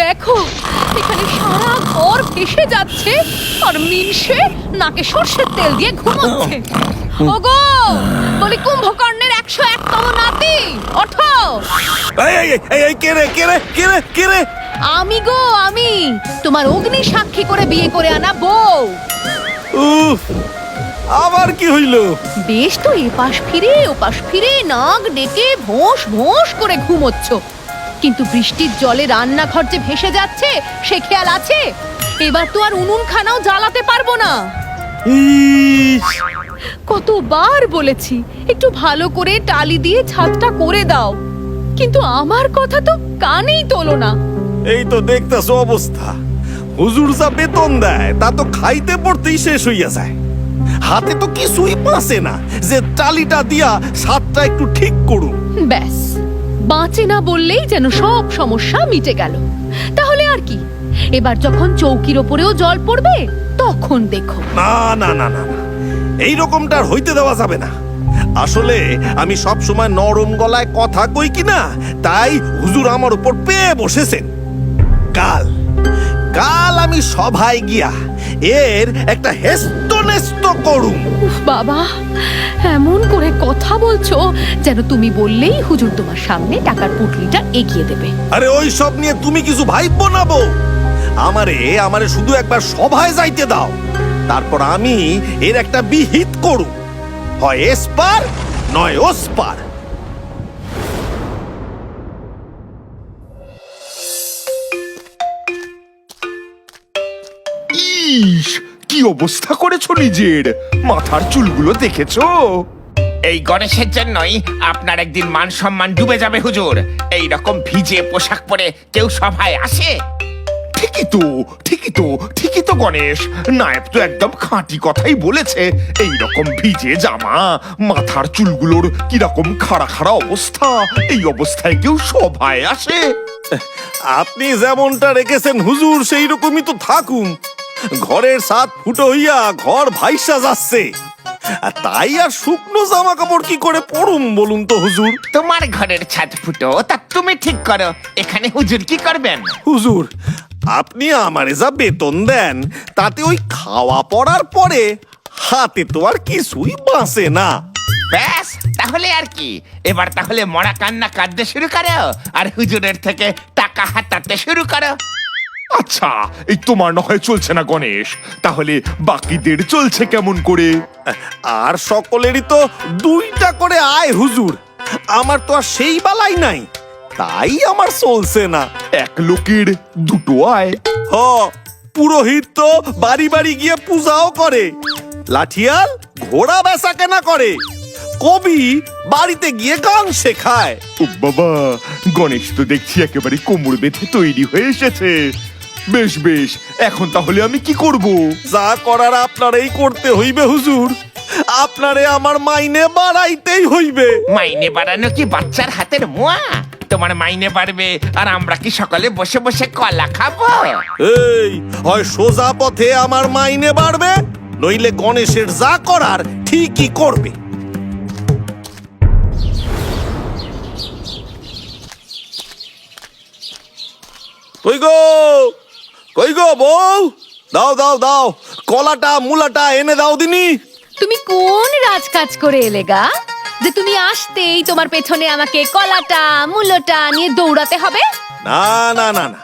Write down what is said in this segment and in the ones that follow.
দেখো এখানে সারা ঘর ভেসে যাচ্ছে আর মিনসে নাকে সর্ষের তেল দিয়ে ঘুমোচ্ছে। ওগো বলি কুম্ভকর্ণের একশো একতম নাতি ওঠো। রে কে রে কে রে কে রে? আমি গো আমি। তোমার অগ্নি সাক্ষী করে বিয়ে করে আনা বউ। উফ আবার কি হইল? বেশ তো এপাশ ফিরে ওপাশ ফিরে নাক ডেকে ভোঁস ভোঁস করে ঘুমোচ্ছ। কিন্তু বৃষ্টির জলে রান্নাঘর যে ভেসে যাচ্ছে সে খেয়াল আছে? এবার তো আর উনুন খানাও জ্বালাতে পারব না। কতবার বলেছি একটু ভালো করে টালি দিয়ে ছাদটা করে দাও। কিন্তু আমার কথা তো কানেই তোলো না। এই তো দেখতেছো অবস্থা। হুজুর যা বেতন দেয় তা তো খাইতে পড়তেই শেষ হইয়া যায়। হাতে তো কিছুই পাসে না যে টালিটা দিয়া সাতটা একটু ঠিক করুন। ব্যাস। বাঁচে না বললেই যেন সব সমস্যা মিটে গেল। তাহলে আর কি? এবার যখন চৌকির ওপরেও জল পড়বে, তখন দেখো। না না না না এই রকমটা হইতে দেওয়া যাবে না। আসলে আমি সব সময় নরম গলায় কথা কই কি না, তাই হুজুর আমার উপর পেয়ে বসেছেন। কাল কাল আমি সভায় গিয়া এর একটা হেস্ত নেস্ত করুম উফ বাবা এমন করে কথা বলছো যেন তুমি বললেই হুজুর তোমার সামনে টাকার পুটলিটা এগিয়ে দেবে। আরে ওই সব নিয়ে তুমি কিছু ভাইব না বউ আমারে আমারে শুধু একবার সভায় যাইতে দাও। তারপর আমি এর একটা বিহিত করুম হয় এসপার নয় ওসপার। ইস কি অবস্থা করেছ নিজের? মাথার চুলগুলো দেখেছ? এই গণেশের জন্যই আপনার একদিন মান সম্মান ডুবে যাবে হুজুর। এই রকম ভিজে পোশাক পরে কেউ সভায় আসে? ঠিকই তো ঠিকই তো ঠিকই তো গণেশ। নায়েব তো একদম খাঁটি কথাই বলেছে। এই রকম ভিজে জামা মাথার চুলগুলোর কীরকম খাড়া খাড়া অবস্থা এই অবস্থায় কেউ সভায় আসে? আপনি যেমনটা রেখেছেন হুজুর সেই রকমই তো থাকুন। ঘরের সাত ফুটো হইয়া ঘর ভাইসা যাচ্ছে। আর তাই আর শুকনো জামা কাপড় কি করে পড়ুম বলুন তো হুজুর? তোমার ঘরের ছাদ ফুটো তা তুমি ঠিক করো। এখানে হুজুর কি করবেন? হুজুর আপনি আমারে যা বেতন দেন তাতে ওই খাওয়া পড়ার পরে হাতে তো আর কিছুই বাঁচে না। ব্যাস তাহলে আর কি? এবার তাহলে মরা কান্না কাঁদতে শুরু করো আর হুজুরের থেকে টাকা হাতাতে শুরু করো। আচ্ছা এই তোমার না হয় চলছে না গণেশ। তাহলে বাকিদের চলছে কেমন করে? আর সকলেরই তো দুইটা করে আয় হুজুর। আমার তো আর সেই বালাই নাই। তাই আমার চলছে না। এক লোকের দুটো আয়। হ পুরোহিত তো বাড়ি বাড়ি গিয়ে পূজাও করে। লাঠিয়াল ঘোড়া বেচা কেনা করে। কবি বাড়িতে গিয়ে গান শেখায়। ও বাবা গণেশ তো দেখছি একেবারে কোমর বেঁধে তৈরি হয়ে এসেছে। বেশ বেশ এখন তাহলে আমি কি করব? যা করার আপনারই করতে হইবে হুজুর। আপনারে আমার মাইনে বাড়াইতেই হইবে। মাইনে বাড়ানো কি বাচ্চার হাতের মোয়া? তোমার মাইনে বাড়বে আর আমরা কি সকালে বসে বসে কলা খাব? এই হয় সোজা পথে আমার মাইনে বাড়বে নইলে গণেশের যা করার ঠিকই করবে। কই গো? কই গো বউ? দাও দাও দাও। কলাটা মুলাটা এনে দাও দিনি। তুমি কোন রাজকাজ করে এলে গা? যে তুমি আসতেই তোমার পেছনে আমাকে কলাটা মূল্যটা নিয়ে দৌড়াতে হবে? না না না না।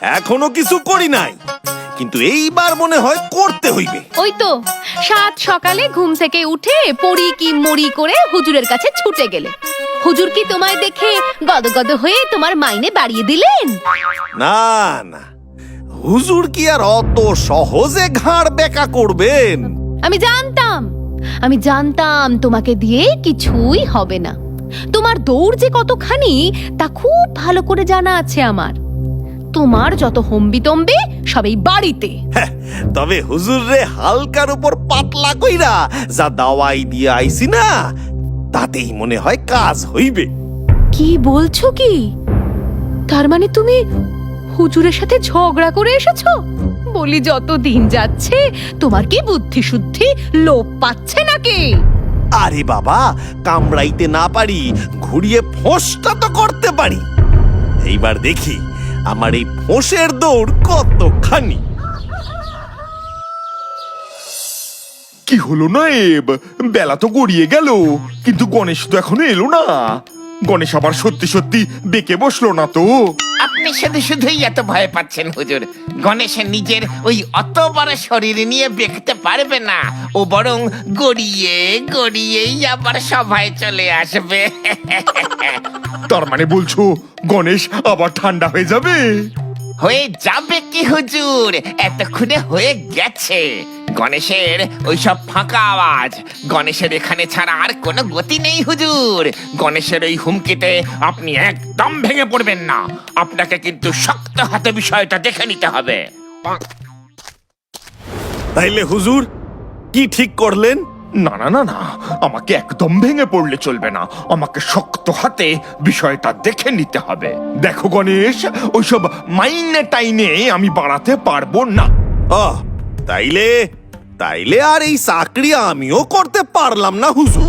এখনও কিছু করি নাই। কিন্তু এইবার মনে হয় করতে হইবে। ওই তো সাত সকালে ঘুম থেকে উঠে পড়ি কি মরি করে হুজুরের কাছে ছুটে গেলে। হুজুর কি তোমায় দেখে গদগদ হয়ে তোমার মাইনে বাড়িয়ে দিলেন? না না। হুজুর কি আর অত সহজে ঘাড় বেকা করবেন? আমি জানতাম। আমি জানতাম তোমাকে দিয়ে কিছুই হবে না। তোমার দৌড় যে কতখানি তা খুব ভালো করে জানা আছে আমার। তোমার যত হম্বিতম্বি সবই বাড়িতে। হ্যাঁ, তবে হুজুর রে হালকার উপর পাতলা কইরা যা দাওয়াই দিয়ে আইছি না তাতেই মনে হয় কাজ হইবে। কি বলছো কি? তার মানে তুমি হুজুরের সাথে ঝগড়া করে এসেছ? বলি যত দিন যাচ্ছে তোমার কি বুদ্ধি শুদ্ধি লোপ পাচ্ছে নাকি? আরে বাবা কামড়াইতে না পারি ঘুরিয়ে ফোঁসটা তো করতে পারি। এইবার দেখি আমার এই ফোঁসের দৌড় কতখানি। কি হলো না এব? বেলা তো গড়িয়ে গেল কিন্তু গণেশ তো এখনও এলো না। গণেশ আবার সত্যি সত্যি বেঁকে বসল না তো। আপনি শুধু শুধুই এত ভয় পাচ্ছেন হুজুর। গণেশের নিজের ওই অত বড় শরীর নিয়ে দেখতে পারবে না। ও বরং গড়িয়ে গড়িয়েই আবার সভায় চলে আসবে। তার মানে বলছো গণেশ আবার ঠান্ডা হয়ে যাবে? হয়ে যাবে কি হুজুর? এতক্ষণে হয়ে গেছে। গণেশের ওইসব ফাঁকা আওয়াজ। গণেশের এখানে ছাড়া আর কোনো গতি নেই হুজুর। গণেশের ওই হুমকিতে আপনি একদম ভেঙে পড়বেন না। আপনাকে কিন্তু শক্ত হাতে বিষয়টা দেখে নিতে হবে। তাইলে হুজুর কি ঠিক করলেন? না না না না আমাকে একদম ভেঙে পড়লে চলবে না। আমাকে শক্ত হাতে বিষয়টা দেখে নিতে হবে। দেখো গণেশ ওইসব মাইনে টাইনে আমি বাড়াতে পারব না। আহ তাইলে তাইলে আর এই চাকরি আমিও করতে পারলাম না হুজুর।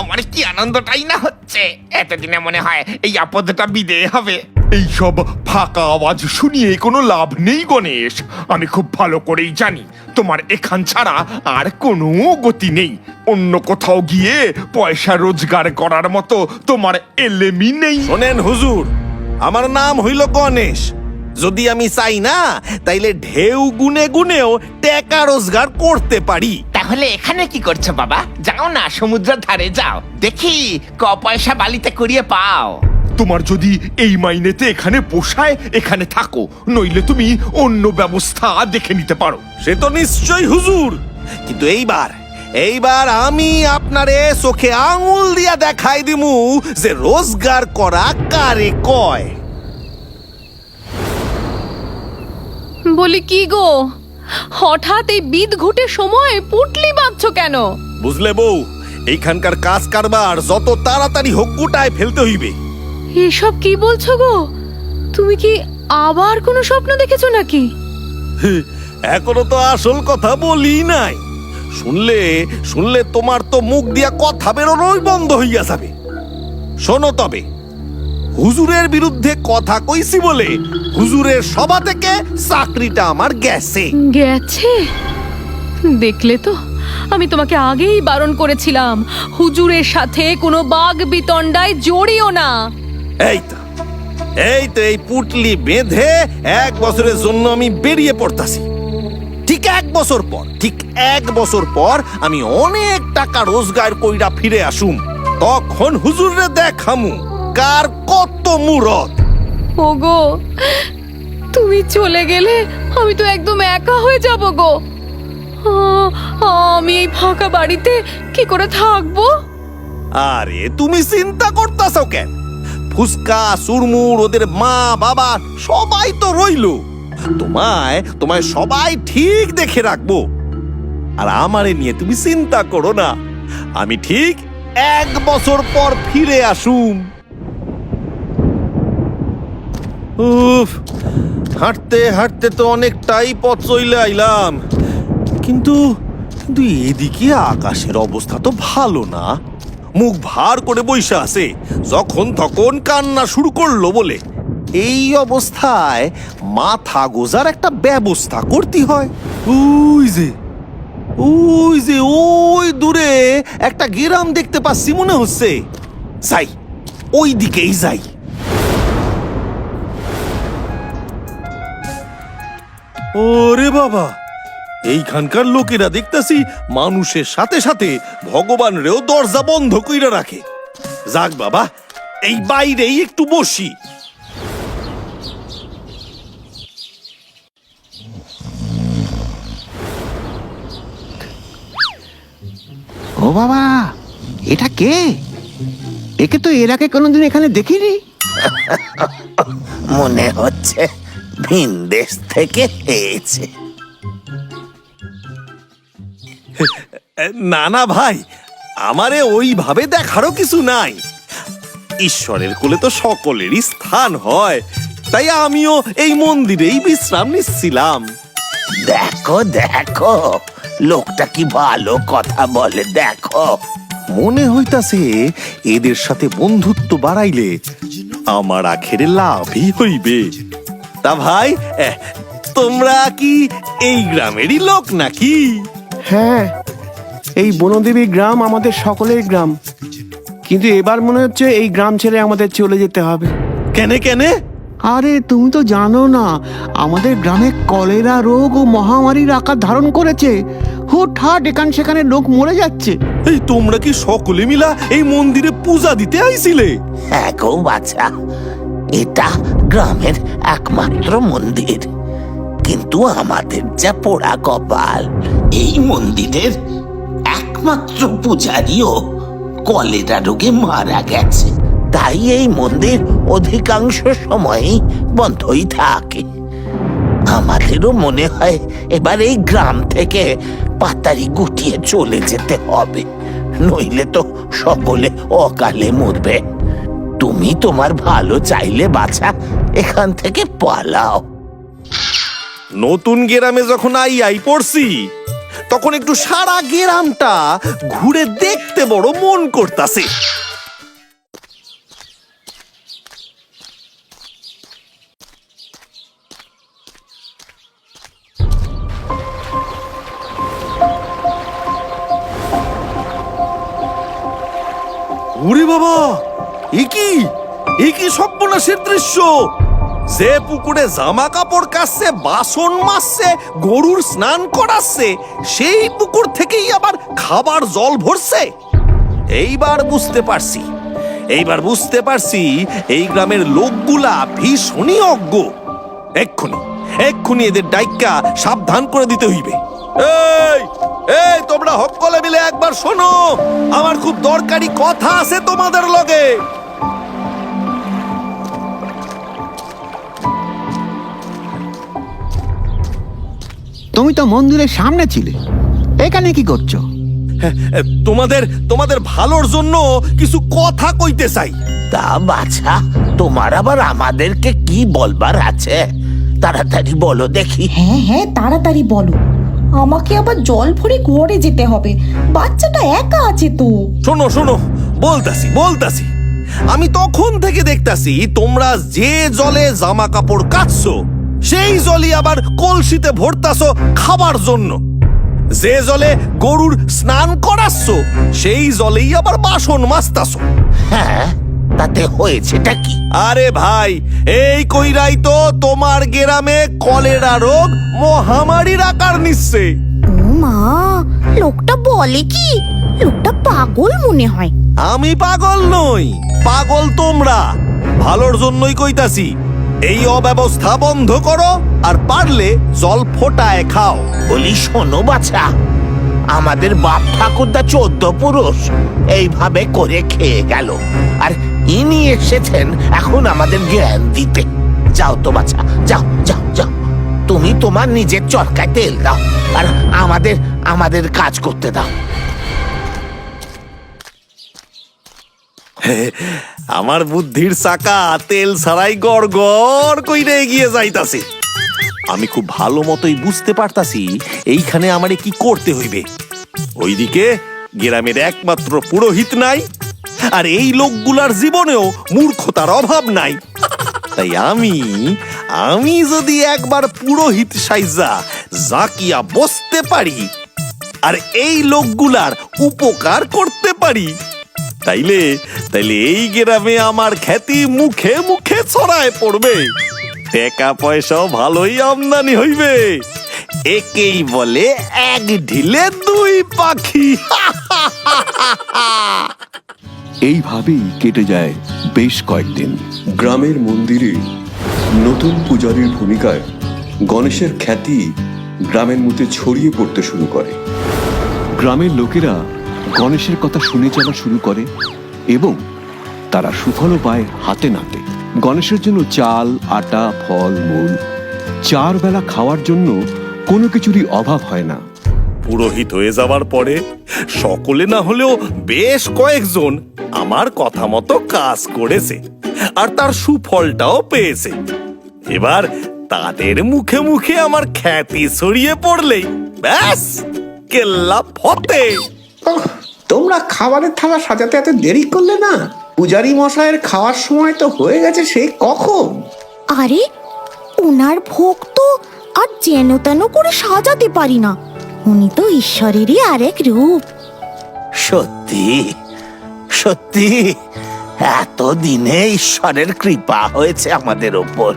আমার কি আনন্দটাই না হচ্ছে? এতদিনে মনে হয় এই আপদটা বিদে হবে। এইসব ফাঁকা আওয়াজ শুনিয়ে কোনো লাভ নেই গণেশ। আমি খুব ভালো করেই জানি তোমার এখান ছাড়া আর কোনো গতি নেই। অন্য কোথাও গিয়ে পয়সা রোজগার করার মতো তোমার এলেমি নেই। শোনেন হুজুর আমার নাম হইল গণেশ। যদি আমি চাই না তাইলে ঢেউ গুনে গুনেও টাকা রোজগার করতে পারি। তাহলে এখানে কি করছ বাবা? যাও না সমুদ্রের ধারে যাও। দেখি ক পয়সা বালিতে করিয়ে পাও। তোমার যদি এই মাইনেতে এখানে পোষায় এখানে থাকো নইলে তুমি অন্য ব্যবস্থা দেখে নিতে পারো। সে তো নিশ্চয় হুজুর। কিন্তু এইবার এইবার আমি আপনারে চোখে আঙুল দিয়া দেখাই দিমু যে রোজগার করা কারে কয়। বলি কি গো? হঠাৎ এই বিদ ঘুটে সময় পুটলি বাঁধছো কেন? বুঝলে বউ এইখানকার কাজ কারবার যত তাড়াতাড়ি হোক গোটায় ফেলতে হইবে। এসব কি বলছো গো? তুমি কি আবার কোনো স্বপ্ন দেখেছ নাকি? এখনও তো আসল কথা বলি নাই। শুনলে শুনলে তোমার তো মুখ দিয়া কথা বেরোনোই বন্ধ হইয়া যাবে। শোনো তবে হুজুরের বিরুদ্ধে কথা কইছি বলে হুজুরের সভা থেকে চাকরিটা আমার গেছে। গেছে? দেখলে তো আমি তোমাকে আগেই বারণ করেছিলাম হুজুরের সাথে কোনো বাঘ বিতণ্ডায় জড়িও না। এই তো এই তো এই পুটলি বেঁধে এক বছরের জন্য আমি বেরিয়ে পড়তাছি। ঠিক এক বছর পর ঠিক এক বছর পর আমি অনেক টাকা রোজগার কইরা ফিরে আসুম। তখন হুজুরে দেখামু। কার কত মুরত। ওগো তুমি চলে গেলে আমি তো একদম একা হয়ে যাব গো। আমি এই ফাঁকা বাড়িতে কি করে থাকব? আরে তুমি চিন্তা করতাছো কেন? ফুসকা সুরমুর ওদের মা বাবা সবাই তো রইল। তোমায় তোমায় সবাই ঠিক দেখে রাখব। আর আমারে নিয়ে তুমি চিন্তা করো না। আমি ঠিক এক বছর পর ফিরে আসুম। উফ। হাঁটতে হাঁটতে তো অনেকটাই পথ চইলে আইলাম। কিন্তু কিন্তু এদিকে আকাশের অবস্থা তো ভালো না। মুখ ভার করে বইসা আছে। যখন তখন কান্না শুরু করল বলে। এই অবস্থায় মাথা গোজার একটা ব্যবস্থা করতে হয়। ওই যে ওই যে ওই দূরে একটা গ্রাম দেখতে পাচ্ছি মনে হচ্ছে। যাই ওই দিকেই যাই। ওরে বাবা এইখানকার লোকেরা দেখতাছি মানুষের সাথে সাথে ভগবান রেও দরজা বন্ধ কইরা রাখে। যাক বাবা এই বাইরেই একটু বসি। ও বাবা এটা কে? একে তো এর আগে কোনোদিন এখানে দেখিনি। মনে হচ্ছে ভিন দেশ থেকে এ, না না ভাই আমারে ওইভাবে দেখারও কিছু নাই। ঈশ্বরের কোলে তো সকলেরই স্থান হয় তাই আমিও এই মন্দিরেই বিশ্রাম নিচ্ছিলাম। দেখো দেখো লোকটা কি ভালো কথা বলে দেখো। মনে হইতাছে এদের সাথে বন্ধুত্ব বাড়াইলে আমার আখেরে লাভই হইবে। তা ভাই তোমরা কি এই গ্রামেরই লোক নাকি? হ্যাঁ এই বনদেবী গ্রাম আমাদের সকলের গ্রাম। কিন্তু এবার মনে হচ্ছে এই গ্রাম ছেড়ে আমাদের চলে যেতে হবে। কেনে কেনে? আরে তুমি তো জানো না আমাদের গ্রামে কলেরা রোগ ও মহামারীর আকার ধারণ করেছে। হুটহাট এখান সেখানে লোক মরে যাচ্ছে। এই তোমরা কি সকলে মিলা এই মন্দিরে পূজা দিতে আইছিলে? হ্যাঁ গো বাছা। এটা গ্রামের একমাত্র মন্দির। কিন্তু আমাদের যা পোড়া কপাল, এই মন্দিরের একমাত্র পূজারীও কলেরা রোগে মারা গেছে। তাই এই মন্দির অধিকাংশ সময়ই বন্ধই থাকে। আমাদেরও মনে হয় এবার এই গ্রাম থেকে পাতারি গুটিয়ে চলে যেতে হবে। নইলে তো সকলে অকালে মরবে। তুমি তোমার ভালো চাইলে বাছা, এখান থেকে পালাও। নতুন গেরামে যখন আই আই পড়ছি, তখন একটু সারা গেরামটা ঘুরে দেখতে বড় মন করতাছে। এ কি সর্বনাশের দৃশ্য? যে পুকুরে জামা কাপড় কাচ্ছে, বাসন মাজছে, গরুর স্নান করাচ্ছে, সেই পুকুর থেকেই আবার খাবার জল ভরছে? এইবার বুঝতে পারছি। এইবার বুঝতে পারছি এই গ্রামের লোকগুলা ভীষণই অজ্ঞ। এক্ষুনি এক্ষুনি এদের ডাইকা সাবধান করে দিতে হইবে। এই এই, তোমরা হকলে মিলে একবার শোনো। আমার খুব দরকারি কথা আছে তোমাদের লগে। তুমি তো মন্দিরের সামনে ছিলে। এখানে কি করছ? তোমাদের তোমাদের ভালোর জন্য কিছু কথা কইতে চাই। তা বাছা তোমার আবার আমাদেরকে কি বলবার আছে? তাড়াতাড়ি বলো দেখি। হ্যাঁ হ্যাঁ তাড়াতাড়ি বলো। আমাকে আবার জল ভরে ঘরে যেতে হবে। বাচ্চাটা একা আছে তো। শোনো শোনো বলতাছি বলতাছি। আমি তখন থেকে দেখতাছি তোমরা যে জলে জামা কাপড় কাচছো সেই জলই আবার কলসিতে ভরতাছো খাবার জন্য। যে জলে গরুর স্নান করাচ্ছ সেই জলেই আবার বাসন মাজতাছো। হ্যাঁ তাতে হয়েছেটা কি? আরে ভাই এই কইরাই তো তোমার গ্রামে কলেরা রোগ মহামারীর আকার নিচ্ছে। মা লোকটা বলে কি? লোকটা পাগল মনে হয়। আমি পাগল নই পাগল তোমরা। ভালোর জন্যই কইতাছি এই অব্যবস্থা বন্ধ করো আর পারলে জল ফোটায় খাও। বলি, শোনো বাছা, আমাদের বাপ ঠাকুরদা চোদ্দ পুরুষ এইভাবে করে খেয়ে গেল। আর ইনি এসেছেন এখন আমাদের জ্ঞান দিতে। যাও তো বাছা, যাও যাও যাও। তুমি তোমার নিজের চরকায় তেল দাও আর আমাদের আমাদের কাজ করতে দাও। আমার বুদ্ধির চাকা তেল ছাড়াই গড় গড় কইরে এগিয়ে যাইতাছে। আমি খুব ভালো মতোই বুঝতে পারতাছি এইখানে আমারে কি করতে হইবে। ওইদিকে গ্রামের একমাত্র পুরোহিত নাই, আর এই লোকগুলার জীবনেও মূর্খতার অভাব নাই। তাই আমি আমি যদি একবার পুরোহিত সাইজা জাকিয়া বসতে পারি, আর এই লোকগুলার উপকার করতে পারি তাইলে তাইলে এই গ্রামে আমার খ্যাতি মুখে মুখে ছড়ায় পড়বে। টাকা পয়সা ভালোই আমদানি হইবে। একেই বলে এক ঢিলে দুই পাখি। এইভাবেই কেটে যায় বেশ কয়েকদিন। গ্রামের মন্দিরে নতুন পূজারীর ভূমিকায় গণেশের খ্যাতি গ্রামের মধ্যে ছড়িয়ে পড়তে শুরু করে। গ্রামের লোকেরা গণেশের কথা শুনে চলা শুরু করে এবং তারা সুফলও পায় হাতে নাতে। গণেশের জন্য চাল আটা ফল মূল চার বেলা খাওয়ার জন্য কোনো কিছুরই অভাব হয় না। পুরোহিত হয়ে যাওয়ার পরে সকলে না হলেও বেশ কয়েকজন আমার কথা মতো কাজ করেছে আর তার সুফলটাও পেয়েছে। এবার তাদের মুখে মুখে আমার খ্যাতি ছড়িয়ে পড়লেই ব্যাস কেল্লা ফতে। তোমরা খাবারের থালা সাজাতে এত দেরি করলে না? পূজারি মশাইয়ের খাওয়ার সময় তো হয়ে গেছে সেই কখন? আরে ওনার ভোগ তো আর যেন তেন করে সাজাতে পারি না। উনি তো ঈশ্বরেরই আরেক রূপ। সত্যি সত্যি এতদিনে ঈশ্বরের কৃপা হয়েছে আমাদের ওপর।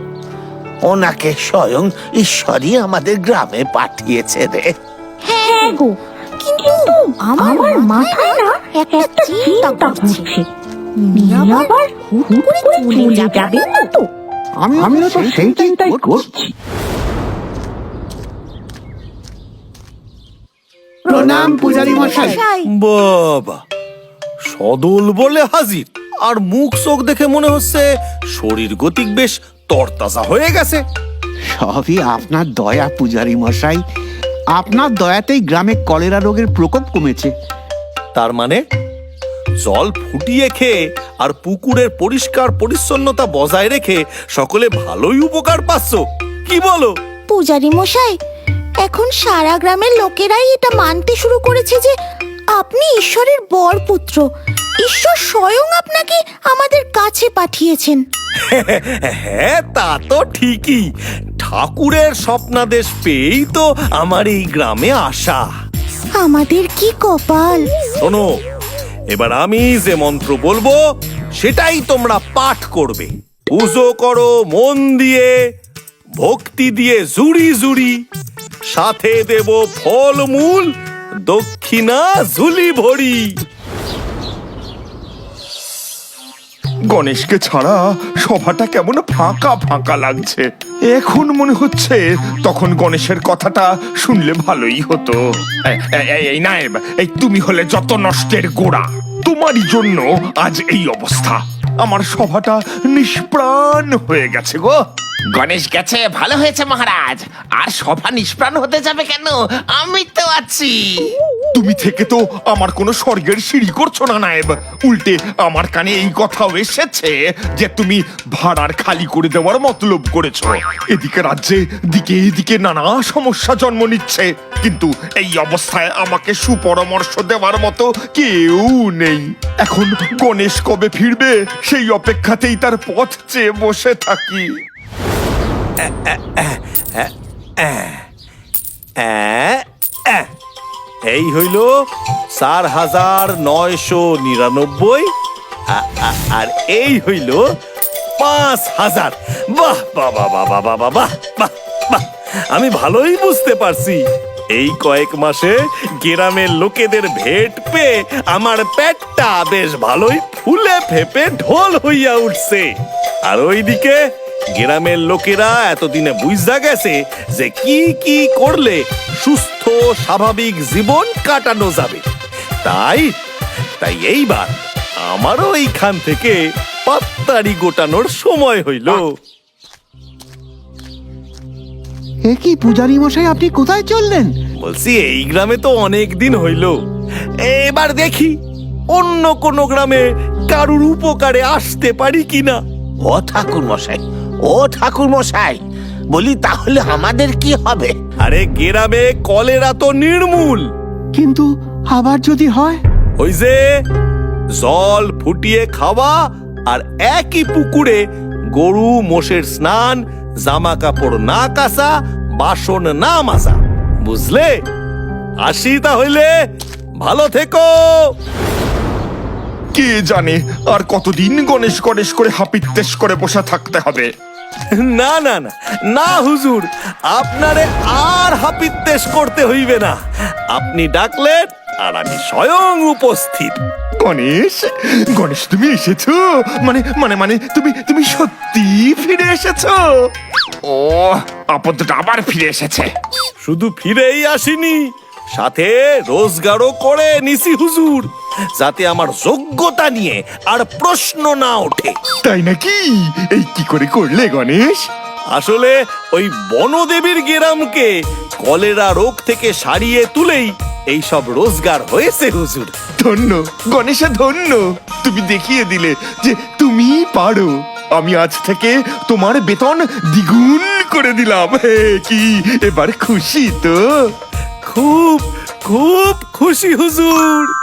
ওনাকে স্বয়ং ঈশ্বরই আমাদের গ্রামে পাঠিয়েছে রে। হ্যাঁ গো কিন্তু আমার মাথায় না একটা চিন্তা ঘুরছে আবার হুট করে চলে যাবেন না তো। আমিও তো সেই চিন্তাই করছি। প্রণাম পূজারি মশাই। বাবা সদল বলে হাজির। আর মুখ চোখ দেখে মনে হচ্ছে শরীর গতিক বেশ তরতাজা হয়ে গেছে। সবই আপনার দয়া পূজারি মশাই। আপনার দয়াতেই গ্রামে কলেরা রোগের প্রকোপ কমেছে। তার মানে জল ফুটিয়ে খেয়ে আর পুকুরের পরিষ্কার পরিচ্ছন্নতা বজায় রেখে সকলে ভালোই উপকার পাচ্ছ। কি বলো? পূজারি মশাই এখন সারা গ্রামের লোকেরাই এটা মানতে শুরু করেছে যে আপনি ঈশ্বরের বর পুত্র। ঈশ্বর স্বয়ং আপনাকে আমাদের কাছে পাঠিয়েছেন। হ্যাঁ তা তো ঠিকই। ঠাকুরের স্বপ্নাদেশ পেয়েই তো আমার এই গ্রামে আসা। আমাদের কি কপাল? শোনো এবার আমি যে মন্ত্র বলব সেটাই তোমরা পাঠ করবে। পুজো করো মন দিয়ে ভক্তি দিয়ে জুড়ি জুড়ি। সাথে দেব ফলমূল দক্ষিণা ঝুলি ভরি। গণেশকে ছাড়া সভাটা কেমন ফাঁকা ফাঁকা লাগছে। এখন মনে হচ্ছে তখন গণেশের কথাটা শুনলে ভালোই হতো। এই নায়েব, এই তুমি হলে যত নষ্টের গোড়া। তোমারই জন্য আজ এই অবস্থা। আমার সভাটা নিষ্প্রাণ হয়ে গেছে গো। গণেশ গেছে ভালো হয়েছে মহারাজ। আর সভা নিষ্প্রাণ হতে যাবে কেন? আমি তো আছি। তুমি থেকে তো আমার কোনো স্বর্গের সিঁড়ি করছ না নায়েব। উল্টে আমার কানে এই কথাও এসেছে যে তুমি ভাড়ার খালি করে দেওয়ার মতলব করেছ। এদিকে রাজ্যে দিকে এদিকে নানা সমস্যা জন্ম নিচ্ছে। কিন্তু এই অবস্থায় আমাকে সুপরামর্শ দেওয়ার মতো কেউ নেই। এখন গণেশ কবে ফিরবে? সেই অপেক্ষাতেই তার পথ চেয়ে বসে থাকি এই হইল চার হাজার নয়শো নিরানব্বই আর এই হইল পাঁচ হাজার বাহ বাবা বাবা বাবা বাহ বাহ বাহ আমি ভালোই বুঝতে পারছি এই কয়েক মাসে গ্রামের লোকেদের ভেট পেয়ে আমার পেটটা বেশ ভালোই ফুলে ফেপে ঢোল হইয়া উঠছে। আর ওইদিকে গ্রামের লোকেরা এতদিনে বুঝা গেছে যে কি কি করলে সুস্থ, স্বাভাবিক জীবন কাটানো যাবে। তাই তাই এইবার আমারও এইখান থেকে পাত্তারি গোটানোর সময় হইল। এ কি পূজারি মশাই আপনি কোথায় চললেন? বলছি এই গ্রামে তো অনেক দিন হইল। এবার দেখি অন্য কোন গ্রামে কারুর উপকারে আসতে পারি কিনা। ও ঠাকুর মশাই ও ঠাকুর মশাই বলি তাহলে আমাদের কি হবে? আরে গ্রামে কলেরা তো নির্মূল। কিন্তু আবার যদি হয়? ওই যে জল ফুটিয়ে খাওয়া আর একই পুকুরে গরু মোষের স্নান জামা কাপড় না কাচা বাসন না মাজা। বুঝলে? আসি তাহলে। ভালো থেকো। কে জানে আর কতদিন গণেশ গণেশ করে হাপিত্তেশ করে বসে থাকতে হবে? না না না না হুজুর। আপনারে আর হাপিত্তেশ করতে হইবে না। আপনি ডাকলেন আর আমি স্বয়ং উপস্থিত। গণেশ? গণেশ তুমি এসেছ? মানে মানে মানে তুমি তুমি সত্যি ফিরে এসেছ? ও আপদটা আবার ফিরে এসেছে। শুধু ফিরেই আসিনি সাথে রোজগারও করে নিছি হুজুর যাতে আমার যোগ্যতা নিয়ে আর প্রশ্ন না ওঠে। তাই নাকি? এই কি করে করলে গণেশ? আসলে ওই বনদেবীর গেরামকে কলেরা রোগ থেকে সারিয়ে তুলেই এই সব রোজগার হয়েছে হুজুর। ধন্য গণেশা ধন্য। তুমি দেখিয়ে দিলে যে তুমি পারো। আমি আজ থেকে তোমার বেতন দ্বিগুণ করে দিলাম। হে কি? এবার খুশি তো? খুব খুব খুশি হুজুর।